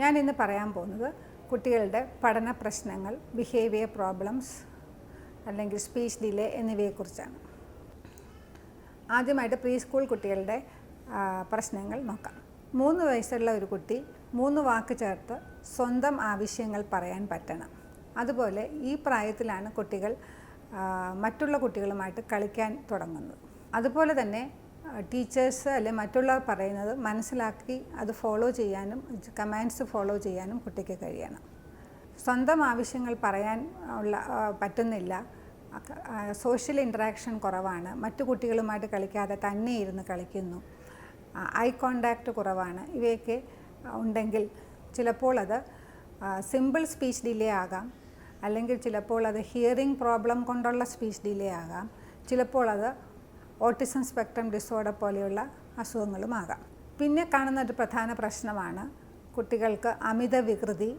ഞാൻ ഇന്ന് പറയാൻ പോകുന്നത് കുട്ടികളുടെ പഠന പ്രശ്നങ്ങൾ ബിഹേവിയർ പ്രോബ്ലംസ് അല്ലെങ്കിൽ സ്പീച്ച് ഡിലേ എന്നിവയെക്കുറിച്ചാണ്. ആദ്യമായിട്ട് പ്രീ സ്കൂൾ കുട്ടികളുടെ പ്രശ്നങ്ങൾ നോക്കാം. മൂന്ന് വയസ്സുള്ള ഒരു കുട്ടി മൂന്ന് വാക്ക് ചേർത്ത് സ്വന്തം ആവശ്യങ്ങൾ പറയാൻ പറ്റണം. അതുപോലെ ഈ പ്രായത്തിലാണ് കുട്ടികൾ മറ്റുള്ള കുട്ടികളുമായിട്ട് കളിക്കാൻ തുടങ്ങുന്നത്. അതുപോലെ തന്നെ ടീച്ചേഴ്സ് അല്ലെ മറ്റുള്ളവർ പറയുന്നത് മനസ്സിലാക്കി അത് ഫോളോ ചെയ്യാനും കമാൻഡ്സ് ഫോളോ ചെയ്യാനും കുട്ടിക്ക് കഴിയണം. സ്വന്തം ആവശ്യങ്ങൾ പറയാൻ ഉള്ള പറ്റുന്നില്ല. സോഷ്യൽ ഇൻട്രാക്ഷൻ കുറവാണ്. മറ്റു കുട്ടികളുമായിട്ട് കളിക്കാതെ തന്നെ ഇരുന്ന് കളിക്കുന്നു. ഐ കോണ്ടാക്റ്റ് കുറവാണ്. ഇവയൊക്കെ ഉണ്ടെങ്കിൽ ചിലപ്പോൾ അത് സിമ്പിൾ സ്പീച്ച് ഡിലേ ആകാം. അല്ലെങ്കിൽ ചിലപ്പോൾ അത് ഹിയറിംഗ് പ്രോബ്ലം കൊണ്ടുള്ള സ്പീച്ച് ഡിലേ ആകാം. ചിലപ്പോൾ അത് ഓട്ടിസം സ്പെക്ട്രം ഡിസോർഡർ പോലെയുള്ള അസുഖങ്ങളുമാകാം. പിന്നെ കാണുന്ന ഒരു പ്രധാന പ്രശ്നമാണ് കുട്ടികൾക്ക് അമിത വികൃതി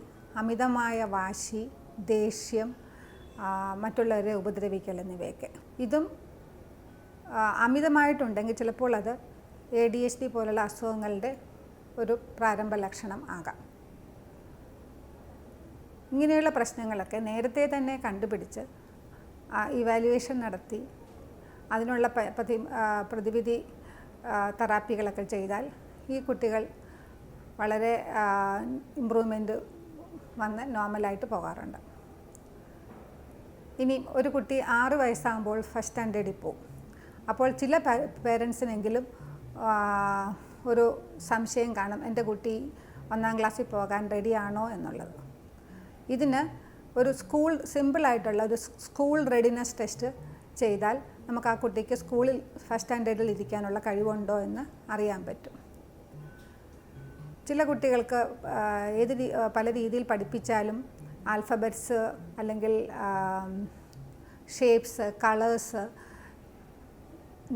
അമിതമായ വാശി ദേഷ്യം മറ്റുള്ളവരെ ഉപദ്രവിക്കൽ എന്നിവയൊക്കെ. ഇതും അമിതമായിട്ടുണ്ടെങ്കിൽ ചിലപ്പോൾ അത് എ ഡി എച്ച് ഡി പോലുള്ള അസുഖങ്ങളുടെ ഒരു പ്രാരംഭ ലക്ഷണം ആകാം. ഇങ്ങനെയുള്ള പ്രശ്നങ്ങളൊക്കെ നേരത്തെ തന്നെ കണ്ടുപിടിച്ച് ഇവാലുവേഷൻ നടത്തി അതിനുള്ള പ്രതി പ്രതിവിധി തെറാപ്പികളൊക്കെ ചെയ്താൽ ഈ കുട്ടികൾ വളരെ ഇമ്പ്രൂവ്മെന്റ് വന്ന് നോർമലായിട്ട് പോകാറുണ്ട്. ഇനി ഒരു കുട്ടി ആറ് വയസ്സാകുമ്പോൾ ഫസ്റ്റ് സ്റ്റാൻഡേർഡിൽ പോകും. അപ്പോൾ ചില പേരൻസിനെങ്കിലും ഒരു സംശയം കാണും എന്റെ കുട്ടി ഒന്നാം ക്ലാസ്സിൽ പോകാൻ റെഡിയാണോ? എന്നുള്ളത്. ഇതിന് ഒരു സ്കൂൾ സിമ്പിളായിട്ടുള്ള ഒരു സ്കൂൾ റെഡിനെസ് ടെസ്റ്റ് ചെയ്താൽ നമുക്ക് ആ കുട്ടിക്ക് സ്കൂളിൽ ഫസ്റ്റ് സ്റ്റാൻഡേർഡിൽ ഇരിക്കാനുള്ള കഴിവുണ്ടോ എന്ന് അറിയാൻ പറ്റും. ചില കുട്ടികൾക്ക് ഏത് പല രീതിയിൽ പഠിപ്പിച്ചാലും ആൽഫബറ്റ്സ് അല്ലെങ്കിൽ ഷേപ്സ് കളേഴ്സ്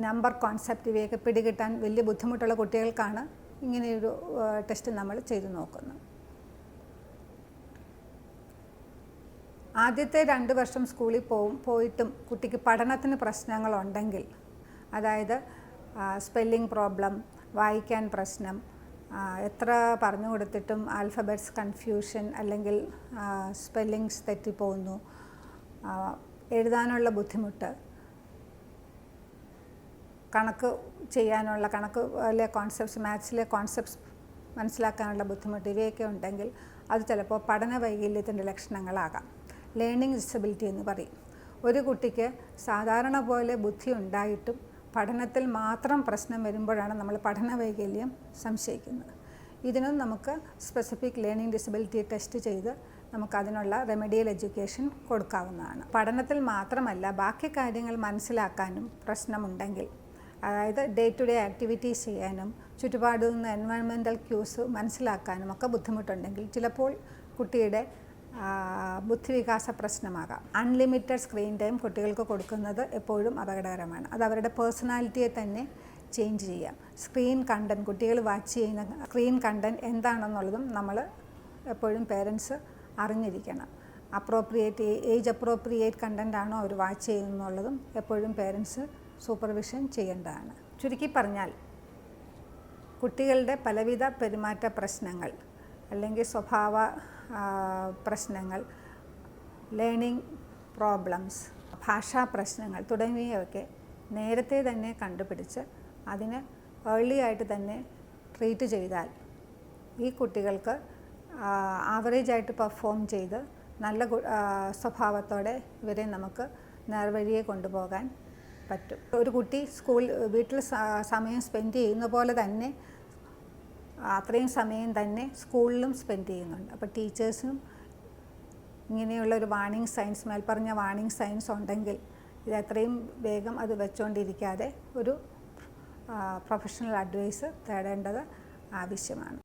നമ്പർ കോൺസെപ്റ്റ് ഇവയൊക്കെ പിടികിട്ടാൻ വലിയ ബുദ്ധിമുട്ടുള്ള കുട്ടികൾക്കാണ് ഇങ്ങനെയൊരു ടെസ്റ്റ് നമ്മൾ ചെയ്തു നോക്കുന്നത്. ആദ്യത്തെ രണ്ട് വർഷം സ്കൂളിൽ പോവും പോയിട്ടും കുട്ടിക്ക് പഠനത്തിന് പ്രശ്നങ്ങളുണ്ടെങ്കിൽ അതായത് സ്പെല്ലിംഗ് പ്രോബ്ലം വായിക്കാൻ പ്രശ്നം എത്ര പറഞ്ഞു കൊടുത്തിട്ടും ആൽഫബറ്റ്സ് കൺഫ്യൂഷൻ അല്ലെങ്കിൽ സ്പെല്ലിങ്സ് തെറ്റിപ്പോകുന്നു എഴുതാനുള്ള ബുദ്ധിമുട്ട് കണക്ക് ചെയ്യാനുള്ള കണക്ക് കണക്കിലെ കോൺസെപ്റ്റ്സ് മാത്സിലെ കോൺസെപ്റ്റ്സ് മനസ്സിലാക്കാനുള്ള ബുദ്ധിമുട്ട് ഇവയൊക്കെ ഉണ്ടെങ്കിൽ അത് ചിലപ്പോൾ പഠന വൈകല്യത്തിന്റെ ലക്ഷണങ്ങളാകാം. ലേണിംഗ് ഡിസബിലിറ്റി എന്ന് പറയും. ഒരു കുട്ടിക്ക് സാധാരണ പോലെ ബുദ്ധി ഉണ്ടായിട്ടും പഠനത്തിൽ മാത്രം പ്രശ്നം വരുമ്പോഴാണ് നമ്മൾ പഠന വൈകല്യം സംശയിക്കുന്നത്. ഇതിനും നമുക്ക് സ്പെസിഫിക് ലേണിംഗ് ഡിസബിലിറ്റി ടെസ്റ്റ് ചെയ്ത് നമുക്ക് അതിനുള്ള റെമഡിയൽ എഡ്യൂക്കേഷൻ കൊടുക്കാവുന്നതാണ്. പഠനത്തിൽ മാത്രമല്ല ബാക്കി കാര്യങ്ങൾ മനസ്സിലാക്കാനും പ്രശ്നമുണ്ടെങ്കിൽ അതായത് ഡേ ടു ഡേ ആക്ടിവിറ്റീസ് ചെയ്യാനും ചുറ്റുപാടിൽ നിന്ന് എൻവയൺമെന്റൽ ക്യൂസ് മനസ്സിലാക്കാനും ഒക്കെ ബുദ്ധിമുട്ടുണ്ടെങ്കിൽ ചിലപ്പോൾ കുട്ടിയുടെ ബുദ്ധിവികാസ പ്രശ്നമാകാം. അൺലിമിറ്റഡ് സ്ക്രീൻ ടൈം കുട്ടികൾക്ക് കൊടുക്കുന്നത് എപ്പോഴും അപകടകരമാണ്. അത് അവരുടെ പേഴ്സണാലിറ്റിയെ തന്നെ ചേഞ്ച് ചെയ്യാം. സ്ക്രീൻ കണ്ടന്റ് കുട്ടികൾ വാച്ച് ചെയ്യുന്ന സ്ക്രീൻ കണ്ടന്റ് എന്താണെന്നുള്ളതും നമ്മൾ എപ്പോഴും പേരൻസ് അറിഞ്ഞിരിക്കണം. അപ്രോപ്രിയേറ്റ് ഏജ് അപ്രോപ്രിയേറ്റ് കണ്ടന്റ് ആണോ അവർ വാച്ച് ചെയ്യുന്നുള്ളതും എപ്പോഴും പേരൻസ് സൂപ്പർവിഷൻ ചെയ്യേണ്ടതാണ്. ചുരുക്കി പറഞ്ഞാൽ കുട്ടികളുടെ പലവിധ പെരുമാറ്റ പ്രശ്നങ്ങൾ അല്ലെങ്കിൽ സ്വഭാവ പ്രശ്നങ്ങൾ ലേണിംഗ് പ്രോബ്ലംസ് ഭാഷാ പ്രശ്നങ്ങൾ തുടങ്ങിയവയൊക്കെ നേരത്തെ തന്നെ കണ്ടുപിടിച്ച് അതിന് ഏർലി ആയിട്ട് തന്നെ ട്രീറ്റ് ചെയ്താൽ ഈ കുട്ടികൾക്ക് ആവറേജ് ആയിട്ട് പെർഫോം ചെയ്ത് നല്ല സ്വഭാവത്തോടെ ഇവരെ നമുക്ക് നേർവഴിയെ കൊണ്ടുപോകാൻ പറ്റും. ഒരു കുട്ടി സ്കൂൾ വീട്ടിൽ സമയം സ്പെൻഡ് ചെയ്യുന്ന പോലെ തന്നെ അത്രയും സമയം തന്നെ സ്കൂളിലും സ്പെൻഡ് ചെയ്യുന്നുണ്ട്. അപ്പോൾ ടീച്ചേഴ്സിനും ഇങ്ങനെയുള്ള ഒരു വാണിംഗ് സയൻസ് മേൽപ്പറഞ്ഞ വാണിംഗ് സയൻസ് ഉണ്ടെങ്കിൽ ഇത് എത്രയും വേഗം അത് വെച്ചുകൊണ്ടിരിക്കാതെ ഒരു പ്രൊഫഷണൽ അഡ്വൈസ് തേടേണ്ടത് ആവശ്യമാണ്.